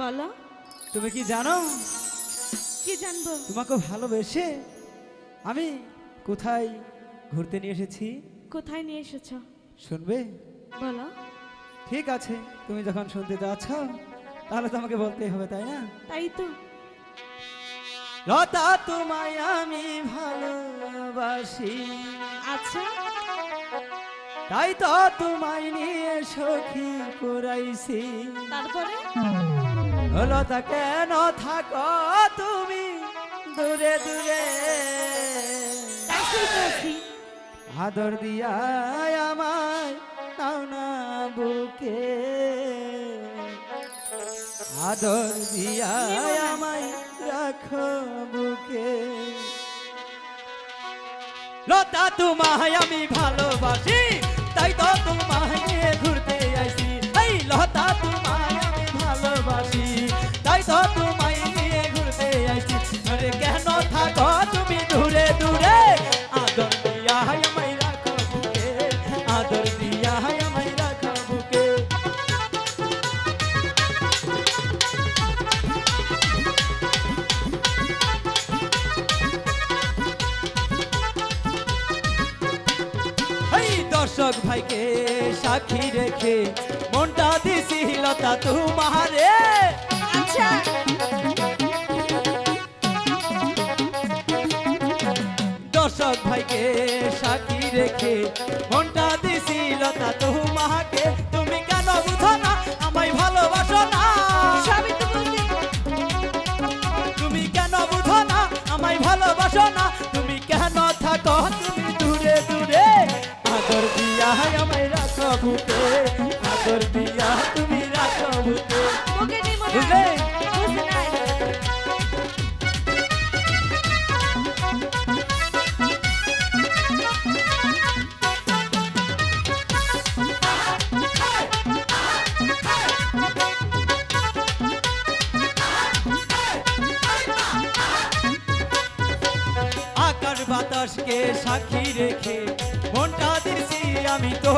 বলো? তুমি কি জানো? কি জানব? তোমাকে ভালোবেসে আমি কোথায় ঘুরতে নিয়ে এসেছি? কোথায় নিয়ে এসেছ? শুনবে? বলো? ঠিক আছে তুমি যখন শুনতে যাচ্ছ তাহলে তো আমাকে বলতেই হবে তাই না? তাই তো। লতা তোমায় আমি ভালোবাসি। আচ্ছা। তাই তো তোমায় নিয়ে সখী পুরাইছি তারপরে? লতা কেন থাকো তুমি? দূরে দূরে। কাছেই তো আছি। আদর দিয়া আমায় নাও না বুকে। আদর দিয়া আমায় রাখো বুকে। লতা তোমায় আমি ভালোবাসি তাই তো তোমায় নিয়ে দর্শক ভাইকে সাক্ষী রেখে মনটা দিছি লতা তোমারে। আচ্ছা। দর্শক ভাইকে সাক্ষী রেখে মনটা দিছি লতা তোমাকে। তুমি কেন বুঝো না আমায় ভালোবাসো না? তো তুমি কেন বুঝো না আমায় ভালোবাসো না? তুমি কেন থাকো? তুমি দিয়া তুমি রাখো বুঝলে? বাতাসকে সাক্ষী রেখে মনটা দিছি আমি তো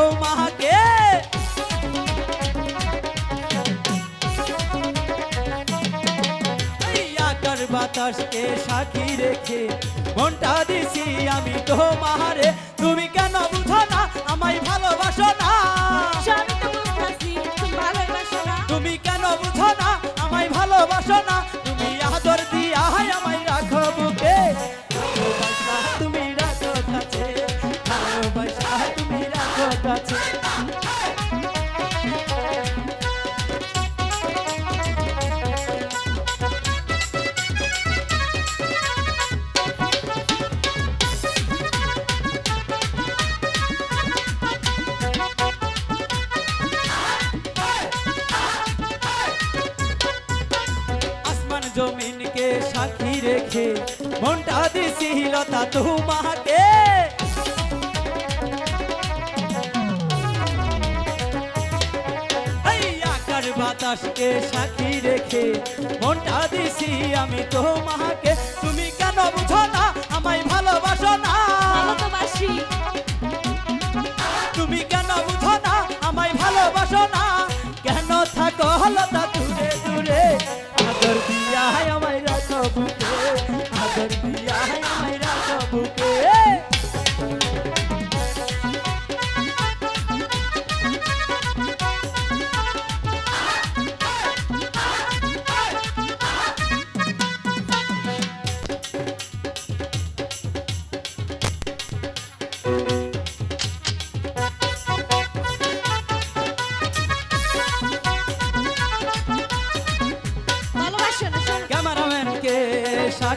বাতাসকে সাক্ষী রেখে মনটা দিছি আমি তো মারে তুমি কেন বুঝো না? আমায় ভালোবাসো না। তুমি ভালোবাসো না। তুমি কেন বুঝো না? আমায় ভালোবাসো না। তুমি আদর দিয়া আমায় রাখো বুকে। তুমি রাখো কাছে। ভালোবাসা তুমি রাখো কাছে। জমিনকে সাক্ষী রেখে মনটা দিছি লতা তোমাকে আকার বাতাসকে সাক্ষী রেখে মনটা দিছি আমি তোমাকে। তুমি কেন বুঝো না আমায় ভালোবাসো না? তো তুমি কেন বুঝো না আমায় ভালোবাসো না? কেন থাকো লতা দূরে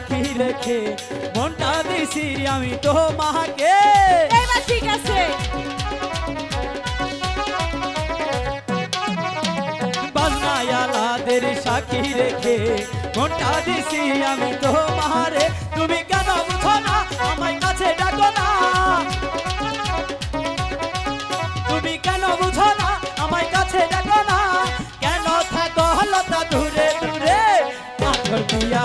সাক্ষী রেখে মনটা দিছি আমি তো মাকে ঠিক আছে। বাজনায়ালাদের সাক্ষী রেখে মনটা দিছি আমি তো মারে তুমি কেন বুঝো না আমায় কাছে ডাকো না। তুমি কেন বুঝো না আমায় কাছে ডাকো না। কেন থাকো লতা দূরে দূরে আদর দিয়া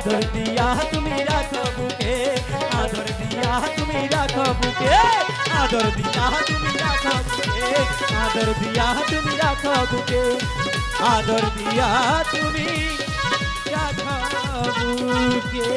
আদর দিয়া তুমি রাখো বুকে, আদর দিয়া তুমি রাখো বুকে, আদর দিয়া তুমি রাখো বুকে, আদর দিয়া তুমি রাখো বুকে, আদর দিয়া তুমি রাখো বুকে।